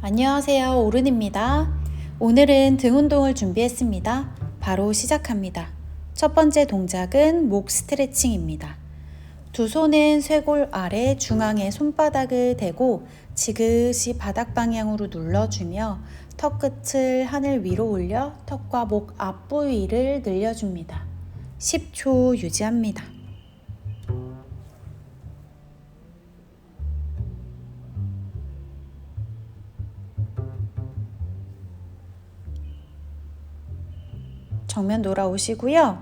안녕하세요. 오른입니다. 오늘은 등 운동을 준비했습니다. 바로 시작합니다. 첫 번째 동작은 목 스트레칭입니다. 두 손은 쇄골 아래 중앙에 손바닥을 대고 지그시 바닥 방향으로 눌러주며 턱 끝을 하늘 위로 올려 턱과 목 앞부위를 늘려줍니다. 10초 유지합니다. 정면 돌아오시고요.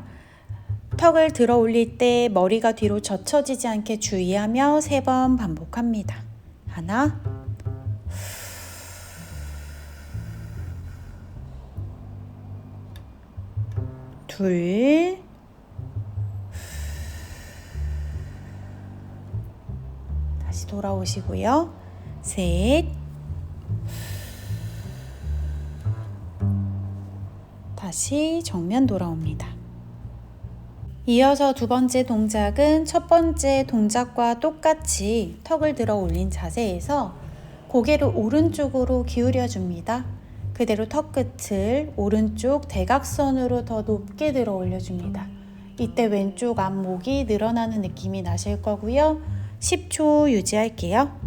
턱을 들어 올릴 때 머리가 뒤로 젖혀지지 않게 주의하며 세 번 반복합니다. 하나, 둘, 다시 돌아오시고요. 셋, 다시 정면 돌아옵니다. 이어서 두 번째 동작은 첫 번째 동작과 똑같이 턱을 들어 올린 자세에서 고개를 오른쪽으로 기울여 줍니다. 그대로 턱 끝을 오른쪽 대각선으로 더 높게 들어 올려 줍니다. 이때 왼쪽 앞목이 늘어나는 느낌이 나실 거고요. 10초 유지할게요.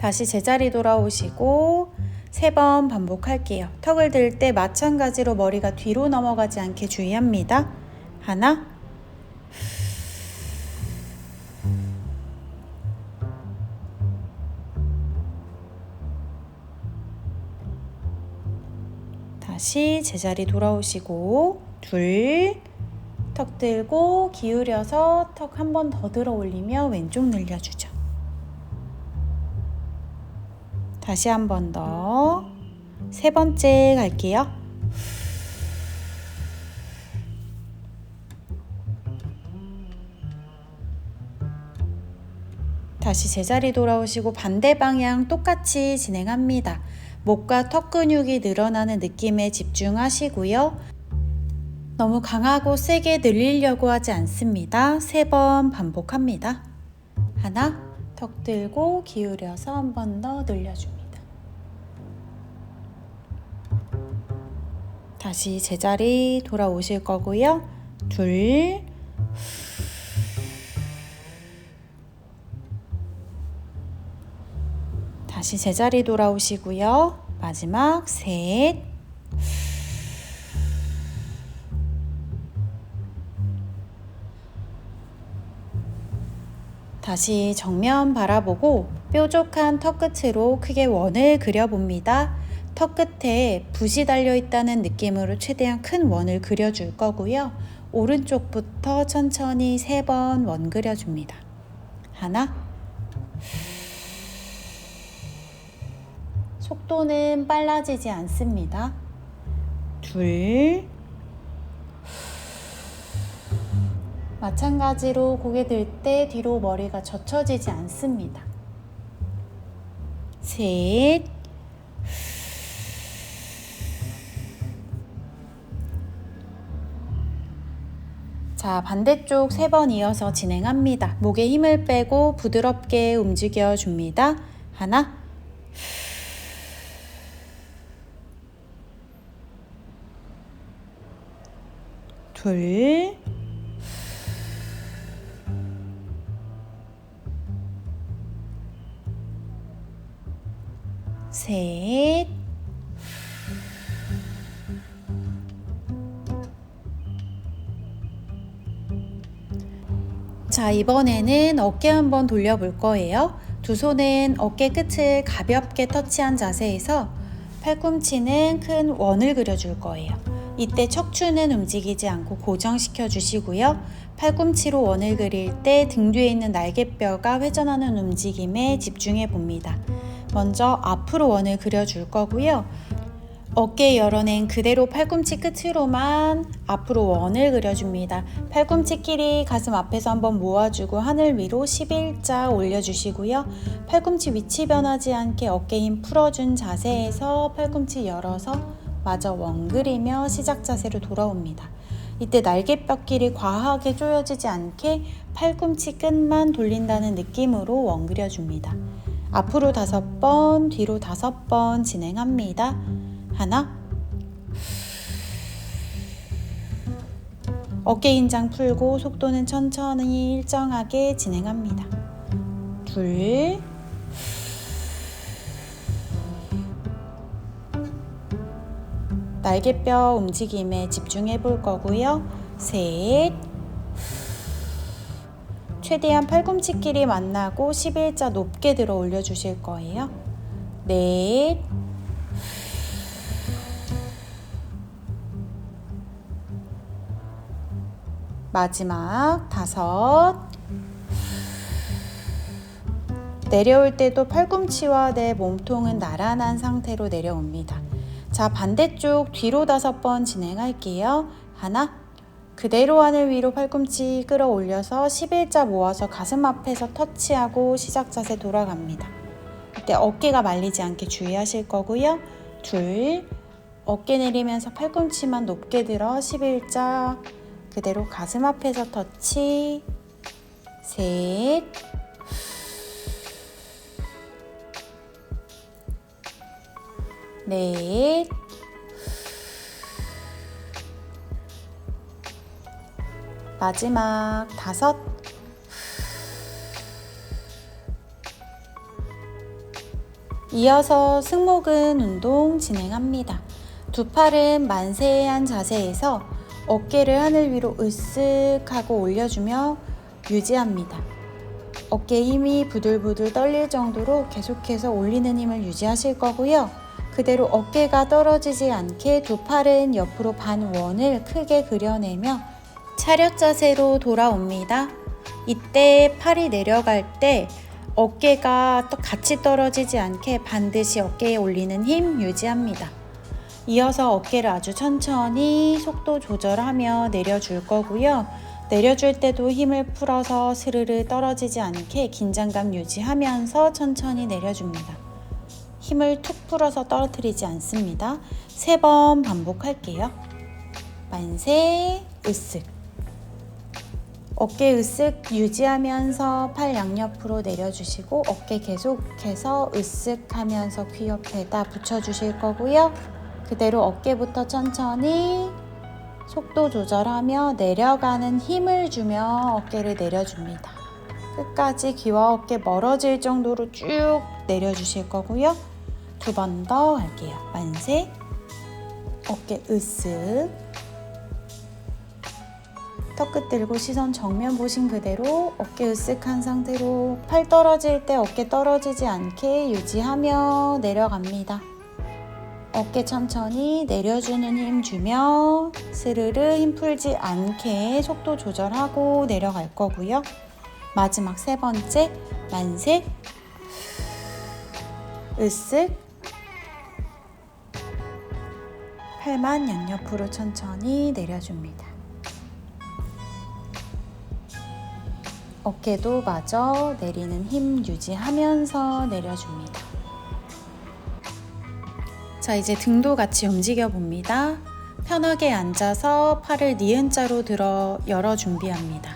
다시 제자리 돌아오시고 세 번 반복할게요. 턱을 들 때 마찬가지로 머리가 뒤로 넘어가지 않게 주의합니다. 하나, 다시 제자리 돌아오시고 둘, 턱 들고 기울여서 턱 한 번 더 들어 올리며 왼쪽 늘려주죠. 다시 한 번 더. 세 번째 갈게요. 다시 제자리 돌아오시고 반대 방향 똑같이 진행합니다. 목과 턱 근육이 늘어나는 느낌에 집중하시고요. 너무 강하고 세게 늘리려고 하지 않습니다. 세 번 반복합니다. 하나, 턱 들고 기울여서 한 번 더 늘려줍니다. 다시 제자리 돌아오실 거고요. 둘, 다시 제자리 돌아오시고요. 마지막 셋, 다시 정면 바라보고 뾰족한 턱 끝으로 크게 원을 그려봅니다. 턱 끝에 붓이 달려 있다는 느낌으로 최대한 큰 원을 그려줄 거고요. 오른쪽부터 천천히 세 번 원 그려줍니다. 하나, 속도는 빨라지지 않습니다. 둘, 마찬가지로 고개 들 때 뒤로 머리가 젖혀지지 않습니다. 셋, 자, 반대쪽 세 번 이어서 진행합니다. 목에 힘을 빼고 부드럽게 움직여 줍니다. 하나, 둘, 셋, 자, 이번에는 어깨 한번 돌려볼 거예요. 두 손은 어깨 끝을 가볍게 터치한 자세에서 팔꿈치는 큰 원을 그려줄 거예요. 이때 척추는 움직이지 않고 고정시켜 주시고요. 팔꿈치로 원을 그릴 때 등 뒤에 있는 날개뼈가 회전하는 움직임에 집중해 봅니다. 먼저 앞으로 원을 그려줄 거고요. 어깨 열어낸 그대로 팔꿈치 끝으로만 앞으로 원을 그려줍니다. 팔꿈치끼리 가슴 앞에서 한번 모아주고 하늘 위로 11자 올려주시고요. 팔꿈치 위치 변하지 않게 어깨 힘 풀어준 자세에서 팔꿈치 열어서 마저 웡그리며 시작 자세로 돌아옵니다. 이때 날개뼈끼리 과하게 조여지지 않게 팔꿈치 끝만 돌린다는 느낌으로 웡그려 줍니다. 앞으로 다섯 번, 뒤로 다섯 번 진행합니다. 하나, 어깨 긴장 풀고 속도는 천천히 일정하게 진행합니다. 둘, 날개뼈 움직임에 집중해 볼 거고요. 셋, 최대한 팔꿈치끼리 만나고 11자 높게 들어 올려 주실 거예요. 넷, 마지막 다섯 내려올 때도 팔꿈치와 내 몸통은 나란한 상태로 내려옵니다. 자, 반대쪽 뒤로 다섯 번 진행할게요. 하나, 그대로 하늘 위로 팔꿈치 끌어올려서 11자 모아서 가슴 앞에서 터치하고 시작 자세 돌아갑니다. 이때 어깨가 말리지 않게 주의하실 거고요. 둘, 어깨 내리면서 팔꿈치만 높게 들어 11자 그대로 가슴 앞에서 터치. 셋. 넷, 마지막 다섯, 이어서 승모근 운동 진행합니다. 두 팔은 만세한 자세에서 어깨를 하늘 위로 으쓱 하고 올려주며 유지합니다. 어깨 힘이 부들부들 떨릴 정도로 계속해서 올리는 힘을 유지하실 거고요. 그대로 어깨가 떨어지지 않게 두 팔은 옆으로 반원을 크게 그려내며 차렷 자세로 돌아옵니다. 이때 팔이 내려갈 때 어깨가 또 같이 떨어지지 않게 반드시 어깨에 올리는 힘 유지합니다. 이어서 어깨를 아주 천천히 속도 조절하며 내려줄 거고요. 내려줄 때도 힘을 풀어서 스르르 떨어지지 않게 긴장감 유지하면서 천천히 내려줍니다. 힘을 툭 풀어서 떨어뜨리지 않습니다. 세 번 반복할게요. 만세, 으쓱. 어깨 으쓱 유지하면서 팔 양옆으로 내려주시고 어깨 계속해서 으쓱 하면서 귀 옆에다 붙여주실 거고요. 그대로 어깨부터 천천히 속도 조절하며 내려가는 힘을 주며 어깨를 내려줍니다. 끝까지 귀와 어깨 멀어질 정도로 쭉 내려주실 거고요. 두 번 더 할게요. 만세. 어깨 으쓱. 턱끝 들고 시선 정면 보신 그대로 어깨 으쓱한 상태로 팔 떨어질 때 어깨 떨어지지 않게 유지하며 내려갑니다. 어깨 천천히 내려주는 힘 주며 스르르 힘 풀지 않게 속도 조절하고 내려갈 거고요. 마지막 세 번째 만세 으쓱 팔만 양옆으로 천천히 내려줍니다. 어깨도 마저 내리는 힘 유지하면서 내려줍니다. 자, 이제 등도 같이 움직여 봅니다. 편하게 앉아서 팔을 니은자로 들어 열어 준비합니다.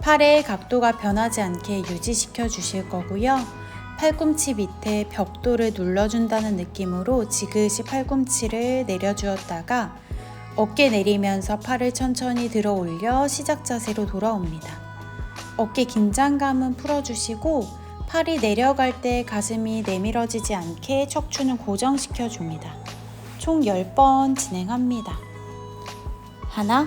팔의 각도가 변하지 않게 유지시켜 주실 거고요. 팔꿈치 밑에 벽돌을 눌러준다는 느낌으로 지그시 팔꿈치를 내려주었다가 어깨 내리면서 팔을 천천히 들어 올려 시작 자세로 돌아옵니다. 어깨 긴장감은 풀어주시고 팔이 내려갈 때 가슴이 내밀어지지 않게 척추는 고정시켜 줍니다. 총 10번 진행합니다. 하나,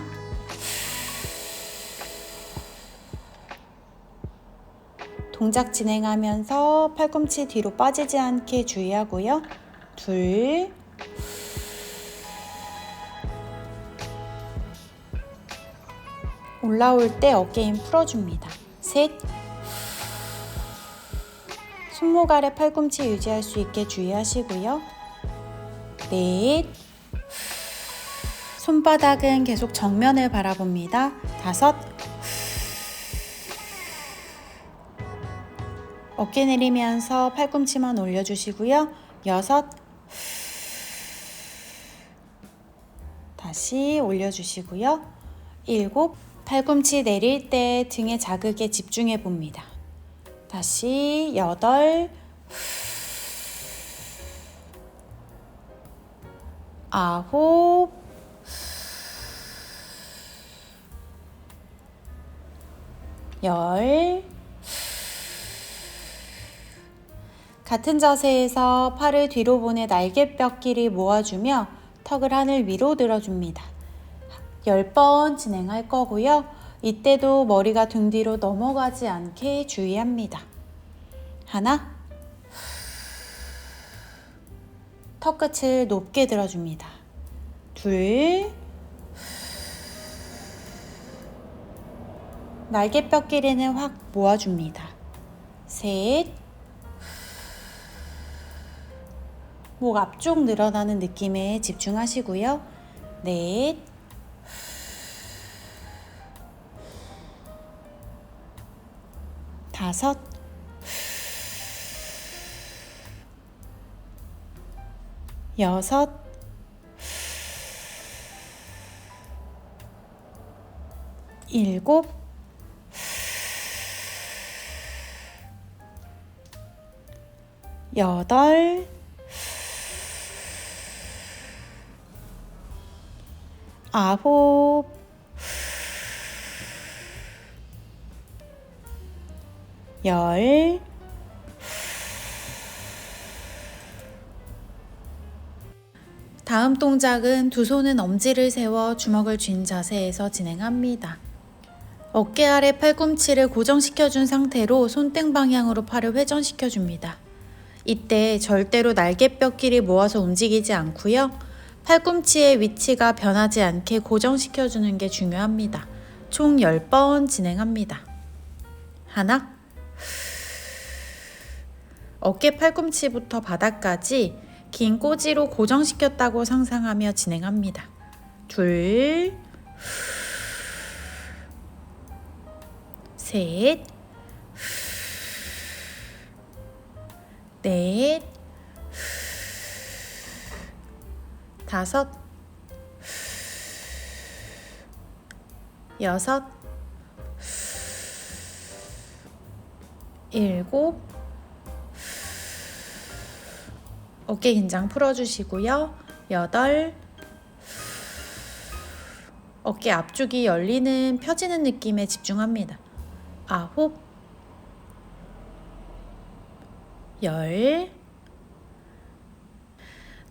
동작 진행하면서 팔꿈치 뒤로 빠지지 않게 주의하고요. 둘, 올라올 때 어깨 힘 풀어줍니다. 셋, 손목 아래 팔꿈치 유지할 수 있게 주의하시고요. 넷, 손바닥은 계속 정면을 바라봅니다. 다섯, 어깨 내리면서 팔꿈치만 올려주시고요. 여섯, 다시 올려주시고요. 일곱, 팔꿈치 내릴 때 등의 자극에 집중해 봅니다. 다시 여덟, 아홉, 열, 같은 자세에서 팔을 뒤로 보내 날개뼈끼리 모아주며 턱을 하늘 위로 들어줍니다. 10번 진행할 거고요. 이때도 머리가 등 뒤로 넘어가지 않게 주의합니다. 하나, 턱 끝을 높게 들어줍니다. 둘, 날개뼈끼리는 확 모아줍니다. 셋, 목 앞쪽 늘어나는 느낌에 집중하시고요. 넷, 다섯, 여섯, 일곱, 여덟, 아홉, 열, 다음 동작은 두 손은 엄지를 세워 주먹을 쥔 자세에서 진행합니다. 어깨 아래 팔꿈치를 고정시켜 준 상태로 손등 방향으로 팔을 회전시켜 줍니다. 이때 절대로 날개뼈끼리 모아서 움직이지 않고요. 팔꿈치의 위치가 변하지 않게 고정시켜 주는 게 중요합니다. 총 10번 진행합니다. 하나, 어깨 팔꿈치부터 바닥까지 긴 꼬지로 고정시켰다고 상상하며 진행합니다. 둘, 셋, 넷, 다섯, 여섯, 일곱, 어깨 긴장 풀어주시고요. 여덟, 어깨 앞쪽이 열리는 펴지는 느낌에 집중합니다. 아홉, 열,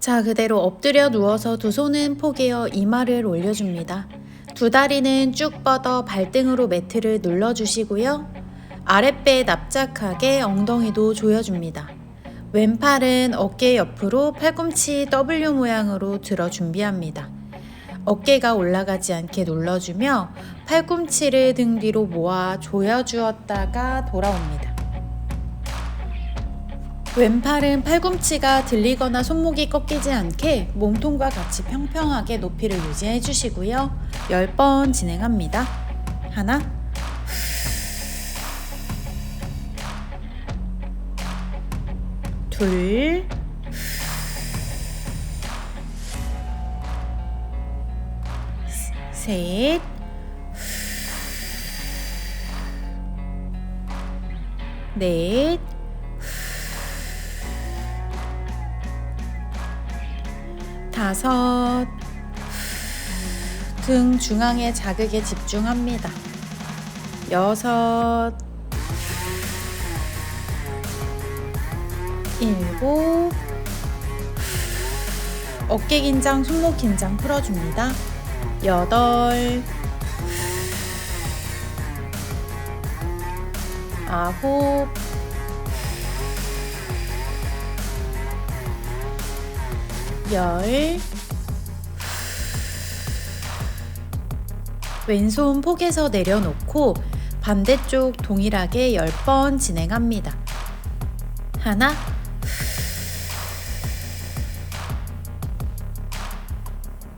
자, 그대로 엎드려 누워서 두 손은 포개어 이마를 올려줍니다. 두 다리는 쭉 뻗어 발등으로 매트를 눌러주시고요. 아랫배에 납작하게 엉덩이도 조여줍니다. 왼팔은 어깨 옆으로 팔꿈치 W 모양으로 들어 준비합니다. 어깨가 올라가지 않게 눌러주며 팔꿈치를 등 뒤로 모아 조여주었다가 돌아옵니다. 왼팔은 팔꿈치가 들리거나 손목이 꺾이지 않게 몸통과 같이 평평하게 높이를 유지해 주시고요. 10번 진행합니다. 하나, 둘, 셋, 넷, 다섯. 등 중앙의 자극에 집중합니다. 여섯 일곱 어깨 긴장, 손목 긴장 풀어줍니다. 여덟 아홉 열 왼손 폭에서 내려놓고 반대쪽 동일하게 10번 진행합니다. 하나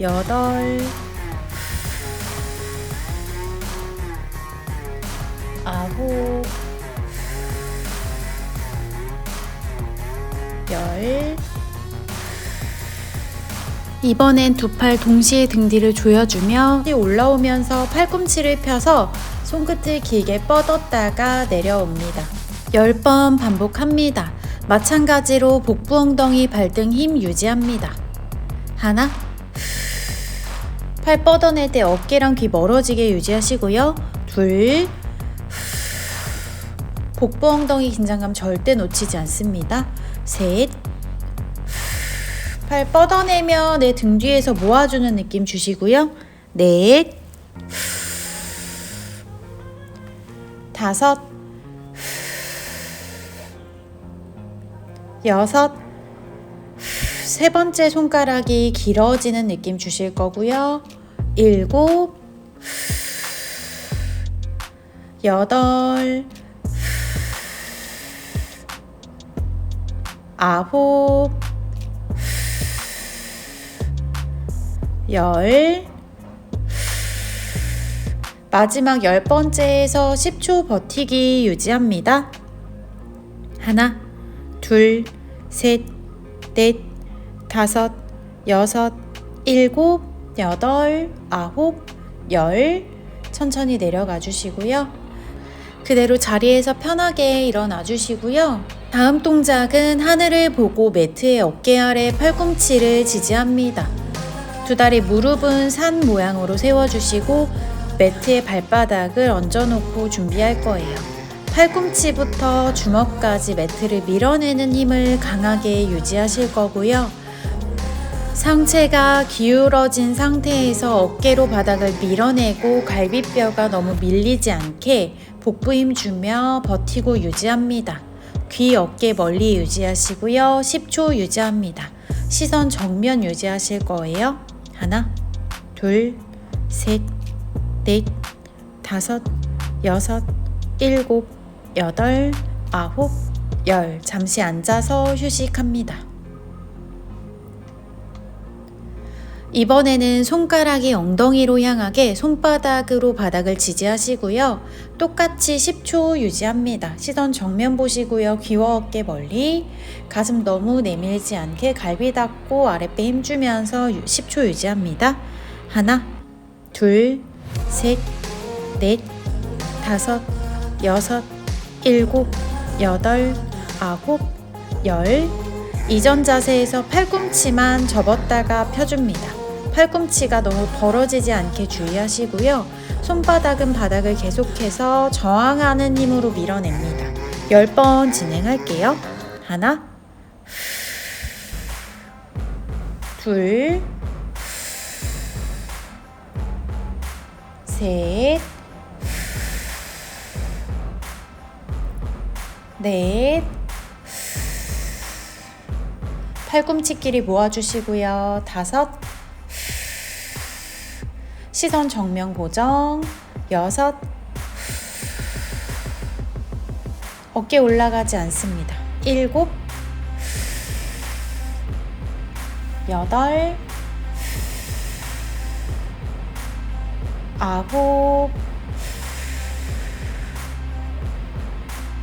여덟, 아홉, 열. 이번엔 두 팔 동시에 등 뒤를 조여주며 올라오면서 팔꿈치를 펴서 손끝을 길게 뻗었다가 내려옵니다. 10번 반복합니다. 마찬가지로 복부 엉덩이 발등 힘 유지합니다. 하나 팔 뻗어낼 때 어깨랑 귀 멀어지게 유지하시고요. 둘 복부 엉덩이 긴장감 절대 놓치지 않습니다. 셋 팔 뻗어내며 내 등 뒤에서 모아주는 느낌 주시고요. 넷, 다섯, 여섯, 세 번째 손가락이 길어지는 느낌 주실 거고요. 일곱, 여덟, 아홉, 열 마지막 열 번째에서 10초 버티기 유지합니다. 하나, 둘, 셋, 넷, 다섯, 여섯, 일곱, 여덟, 아홉, 열 천천히 내려가 주시고요. 그대로 자리에서 편하게 일어나 주시고요. 다음 동작은 하늘을 보고 매트의 어깨 아래 팔꿈치를 지지합니다. 두 다리 무릎은 산 모양으로 세워주시고 매트에 발바닥을 얹어놓고 준비할 거예요. 팔꿈치부터 주먹까지 매트를 밀어내는 힘을 강하게 유지하실 거고요. 상체가 기울어진 상태에서 어깨로 바닥을 밀어내고 갈비뼈가 너무 밀리지 않게 복부 힘 주며 버티고 유지합니다. 귀 어깨 멀리 유지하시고요. 10초 유지합니다. 시선 정면 유지하실 거예요. 하나, 둘, 셋, 넷, 다섯, 여섯, 일곱, 여덟, 아홉, 열. 잠시 앉아서 휴식합니다. 이번에는 손가락이 엉덩이로 향하게 손바닥으로 바닥을 지지하시고요. 똑같이 10초 유지합니다. 시선 정면 보시고요. 귀와 어깨 멀리. 가슴 너무 내밀지 않게 갈비 닫고 아랫배 힘주면서 10초 유지합니다. 하나, 둘, 셋, 넷, 다섯, 여섯, 일곱, 여덟, 아홉, 열. 이전 자세에서 팔꿈치만 접었다가 펴줍니다. 팔꿈치가 너무 벌어지지 않게 주의하시고요. 손바닥은 바닥을 계속해서 저항하는 힘으로 밀어냅니다. 10번 진행할게요. 하나, 둘, 셋, 넷, 팔꿈치끼리 모아주시고요. 다섯, 시선 정면 고정, 여섯, 어깨 올라가지 않습니다. 일곱, 여덟, 아홉,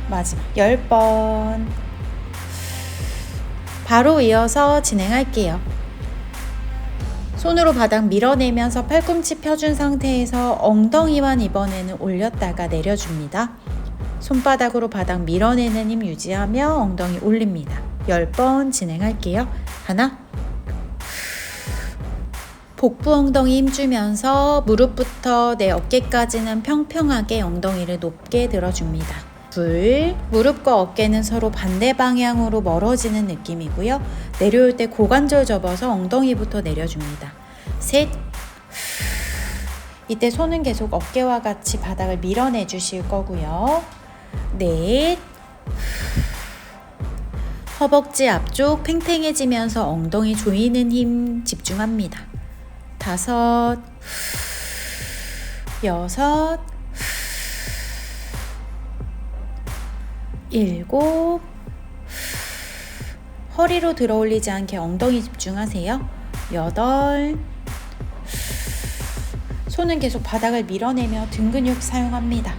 마지막 열 번. 바로 이어서 진행할게요. 손으로 바닥 밀어내면서 팔꿈치 펴준 상태에서 엉덩이만 이번에는 올렸다가 내려줍니다. 손바닥으로 바닥 밀어내는 힘 유지하며 엉덩이 올립니다. 10번 진행할게요. 하나. 복부 엉덩이 힘주면서 무릎부터 내 어깨까지는 평평하게 엉덩이를 높게 들어줍니다. 둘, 무릎과 어깨는 서로 반대 방향으로 멀어지는 느낌이고요. 내려올 때 고관절 접어서 엉덩이부터 내려줍니다. 셋, 이때 손은 계속 어깨와 같이 바닥을 밀어내 주실 거고요. 넷, 허벅지 앞쪽 팽팽해지면서 엉덩이 조이는 힘 집중합니다. 다섯, 여섯, 일곱, 허리로 들어 올리지 않게 엉덩이 집중하세요. 여덟, 손은 계속 바닥을 밀어내며 등 근육 사용합니다.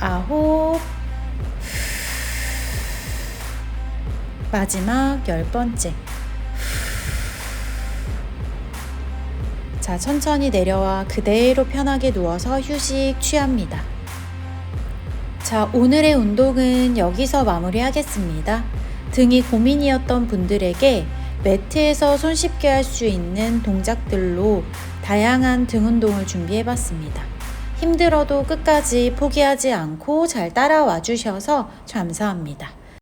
아홉, 마지막 열 번째. 자, 천천히 내려와 그대로 편하게 누워서 휴식 취합니다. 자, 오늘의 운동은 여기서 마무리하겠습니다. 등이 고민이었던 분들에게 매트에서 손쉽게 할 수 있는 동작들로 다양한 등 운동을 준비해 봤습니다. 힘들어도 끝까지 포기하지 않고 잘 따라와 주셔서 감사합니다.